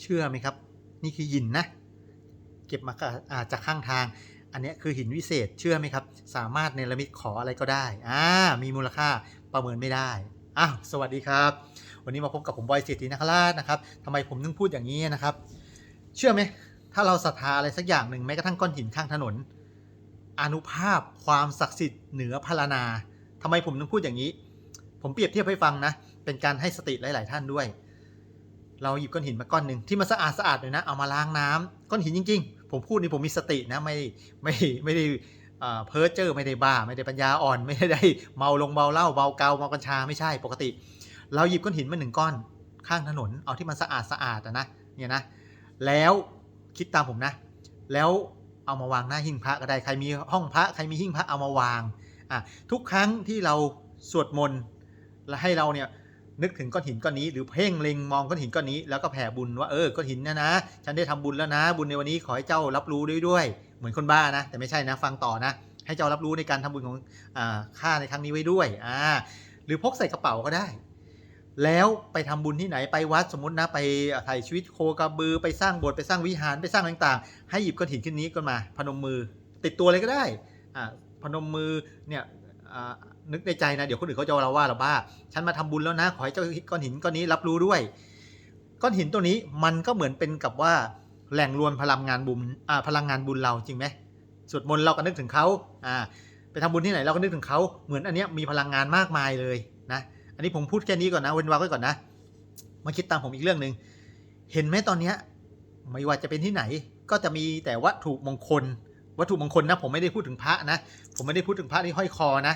เชื่อไหมครับ นี่คือหินนะ เก็บมาาจากข้างทาง อันนี้คือหินวิเศษเชื่อไหมครับ สามารถเนรมิตขออะไรก็ได้อ่ามีมูลค่าประเมินไม่ได้อ้าวสวัสดีครับ วันนี้มาพบกับผมบอยเศรษฐีนคราชนะครับทำไมผมถึงพูดอย่างนี้นะครับ เชื่อไหมถ้าเราศรัทธาอะไรสักอย่างหนึ่งแม้กระทั่งก้อนหินข้างถนนอนุภาพความศักดิ์สิทธิ์เหนือพารนาทำไมผมถึงพูดอย่างนี้ ผมเปรียบเทียบให้ฟังนะ เป็นการให้สติหลาย ๆ ท่านด้วย เราหยิบก้อนหินมาก้อนหนึ่งที่มันสะอาดสะอาดเลยนะ เอามาล้างน้ำก้อนหินจริง ๆ ผมพูดนี่ผมมีสตินะไม่ไม่ไม่ได้เอ่อเพ้อเจอไม่ได้บ้า ไม่ได้ปัญญาอ่อนไม่ได้เมาลงเมาเหล้าเมาเกาเมากัญชาไม่ใช่ปกติ เราหยิบก้อนหินมาหนึ่งก้อนข้างถนนเอาที่มันสะอาดสะอาดนะเนี่ยนะ แล้วคิดตามผมนะ แล้วเอามาวางหน้าหิ้งพระก็ได้ใครมีห้องพระใครมีหิ้งพระเอามาวางอะทุกครั้งที่เราสวดมนต์แล้วให้เราเนี่ย นึกถึงก้อนหินก้อนนี้ หรือเพ่งเล็งมองก้อนหินก้อนนี้แล้วก็แผ่บุญว่าเออก้อนหินนะนะ ฉันได้ทำบุญแล้วนะ บุญในวันนี้ขอให้เจ้ารับรู้ด้วยด้วย เหมือนคนบ้านะ แต่ไม่ใช่นะฟังต่อนะ ให้เจ้ารับรู้ในการทำบุญของอข้าในครั้งนี้ไว้ด้วยอ่าหรือพกใส่กระเป๋าก็ได้ แล้วไปทำบุญที่ไหนไปวัดสมมตินะไปถ่ายชีวิตโคกระบือไปสร้างโบสถ์ไปสร้างวิหารไปสร้างต่างๆ ให้หยิบก้อนหินขึ้นนี้ขึ้นมา พนมมือ ติดตัวเลยก็ได้อ่าพนมมือเนี่ย นึกในใจนะเดี๋ยวคนอื่นเขาจะเราว่าเราบ้า ฉันมาทำบุญแล้วนะ ขอให้เจ้าก้อนหินก้อนนี้รับรู้ด้วย ก้อนหินตัวนี้มันก็เหมือนเป็นกับว่าแหล่งรวมพลังงานบุญพลังงานบุญเราจริงไหมสวดมนต์เราก็นึกถึงเขาอ่าไปทำบุญที่ไหนเราก็นึกถึงเขาเหมือนอันเนี้ยมีพลังงานมากมายเลยนะ อันนี้ผมพูดแค่นี้ก่อนนะเว้นวรรคไว้ก่อนนะ มาคิดตามผมอีกเรื่องหนึ่งเห็นไหมตอนเนี้ยไม่ว่าจะเป็นที่ไหน ก็จะมีแต่วัตถุมงคล วัตถุมงคลนะผมไม่ได้พูดถึงพระนะ ผมไม่ได้พูดถึงพระที่ห้อยคอนะ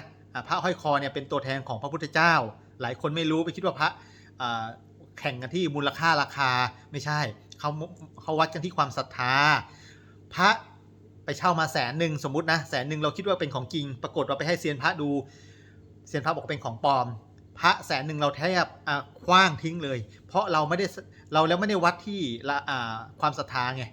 พระห้อยคอเนี่ยเป็นตัวแทนของพระพุทธเจ้า หลายคนไม่รู้ไปคิดว่าพระแข่งกันที่มูลค่าราคาไม่ใช่เขาเขาวัดกันที่ความศรัทธา พระไปเช่ามาแสนหนึ่งสมมตินะแสนหนึ่งเราคิดว่าเป็นของจริง ปรากฏว่าไปให้เซียนพระดูเซียนพระบอกเป็นของปลอม พระแสนหนึ่งเราแทบอ่าคว้างทิ้งเลย เพราะเราไม่ได้เราแล้วไม่ได้วัดที่ความศรัทธาไง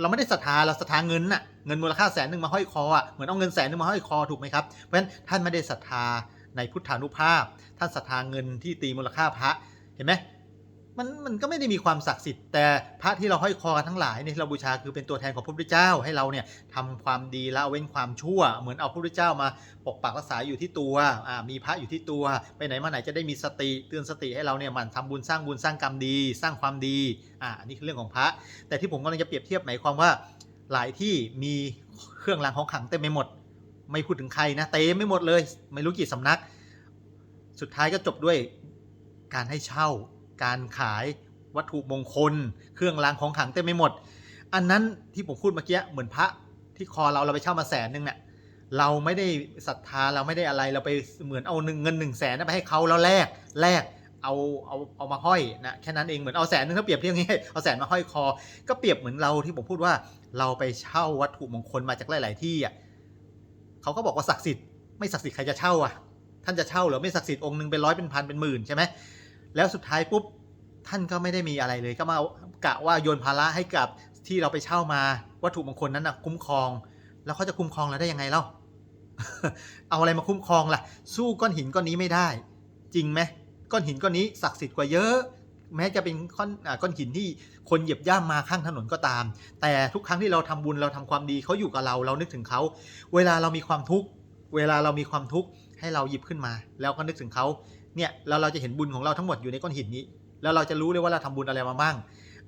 เราไม่ได้ศรัทธาเราศรัทธาเงินน่ะ เงินมูลค่าแสนหนึ่งมาห้อยคออะเหมือนเอาเงินแสนหนึ่งมาห้อยคอถูกไหมครับเพราะฉะนั้นท่านไม่ได้ศรัทธาในพุทธานุภาพ ท่านศรัทธาเงินที่ตีมูลค่าพระเห็นไหมมันมันก็ไม่ได้มีความศักดิ์สิทธิ์แต่พระที่เราห้อยคอกันทั้งหลายเนี่ยที่เราบูชาคือเป็นตัวแทนของพระพุทธเจ้าให้เราเนี่ยทำความดีละเว้นความชั่ว เหมือนเอาพระพุทธเจ้ามาปกปักรักษาอยู่ที่ตัวอ่ามีพระอยู่ที่ตัวไปไหนมาไหนจะได้มีสติเตือนสติให้เราเนี่ยมันทำบุญสร้างบุญสร้างกรรมดี สร้างความดีอ่าอันนี้คือเรื่องของพระ แต่ที่ผมกำลังจะเปรียบเทียบหมายความว่า หลายที่มีเครื่องรางของขลังเต็มไปหมด ไม่พูดถึงใครนะเต็มไม่หมดเลย ไม่รู้กี่สำนัก สุดท้ายก็จบด้วยการให้เช่า การขายวัตถุมงคล เครื่องรางของขลังเต็มไปหมด อันนั้นที่ผมพูดเมื่อกี้เหมือนพระที่คอเราเราไปเช่ามาแสนหนึ่งเนี่ยเราไม่ได้ศรัทธาเราไม่ได้อะไรเราไปเหมือนเอาหนึ่งเงินหนึ่งแสนไปให้เขาแล้วแลกแลก เอาเอาเอามาห้อยนะแค่นั้นเองเหมือนเอาแสนนึงถ้าเปรียบเทียบง่ายเอาแสนมาห้อยคอ ก็เปรียบเหมือนเราที่ผมพูดว่าเราไปเช่าวัตถุมงคลมาจากหลาย ๆ ที่อะเขาก็บอกว่าศักดิ์สิทธิ์ไม่ศักดิ์สิทธิ์ใครจะเช่าอะ ท่านจะเช่าหรือไม่ศักดิ์สิทธิ์องค์หนึ่งเป็นร้อยเป็นพันเป็นหมื่นใช่ไหมแล้วสุดท้ายปุ๊บท่านก็ไม่ได้มีอะไรเลยก็มากะว่าโยนภาระให้กับที่เราไปเช่ามาวัตถุมงคลนั้นนะคุ้มครอง แล้วเขาจะคุ้มครองเราได้ยังไงเล่าเอาอะไรมาคุ้มครองล่ะ สู้ก้อนหินก้อนนี้ไม่ได้ จริงไหม ก้อนหินก้อนนี้ศักดิ์สิทธิ์กว่าเยอะ แม้จะเป็นก้อนก้อนหินที่คนเหยียบย่ำมาข้างถนนก็ตาม แต่ทุกครั้งที่เราทำบุญเราทำความดีเขาอยู่กับเราเรานึกถึงเขา เวลาเรามีความทุกข์เวลาเรามีความทุกข์ให้เราหยิบขึ้นมา แล้วก็นึกถึงเขาเนี่ยแล้วเราจะเห็นบุญของเราทั้งหมดอยู่ในก้อนหินนี้ แล้วเราจะรู้เลยว่าเราทำบุญอะไรมาบ้าง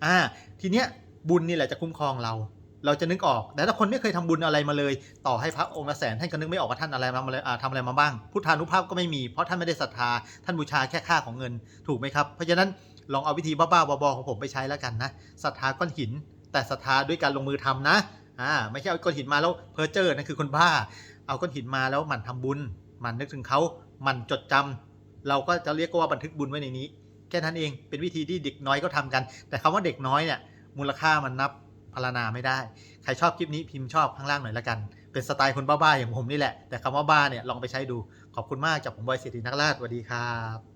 อ่าทีเนี้ยบุญนี่แหละจะคุ้มครองเรา เราจะนึกออก แต่ถ้าคนไม่เคยทำบุญอะไรมาเลย ต่อให้พระองค์ละแสนท่านก็นึกไม่ออกว่าท่านอะไรมาเลยทำอะไรมาบ้าง พุทธานุภาพก็ไม่มี เพราะท่านไม่ได้ศรัทธา ท่านบูชาแค่ค่าของเงิน ถูกไหมครับ เพราะฉะนั้นลองเอาวิธีบ้าๆบอๆของผมไปใช้แล้วกันนะ ศรัทธาก้อนหิน แต่ศรัทธาด้วยการลงมือทำนะ อ่า ไม่ใช่เอาก้อนหินมาแล้วเพ้อเจ้อนั่นคือคนบ้า เอาก้อนหินมาแล้วหมั่นทำบุญ หมั่นนึกถึงเขาหมั่นจดจำเราก็จะเรียกว่าบันทึกบุญไว้ในนี้ แค่นั้นเอง เป็นวิธีที่เด็กน้อยก็ทำกัน แต่คำว่าเด็กน้อยเนี่ย มูลค่ามันนับ พรรณาไม่ได้ ใครชอบคลิปนี้พิมพ์ชอบข้างล่างหน่อยละกัน เป็นสไตล์คนบ้าๆอย่างผมนี่แหละ แต่คำว่าบ้าเนี่ยลองไปใช้ดู ขอบคุณมากจากผมบอยเศรษฐีนักราชสวัสดีครับ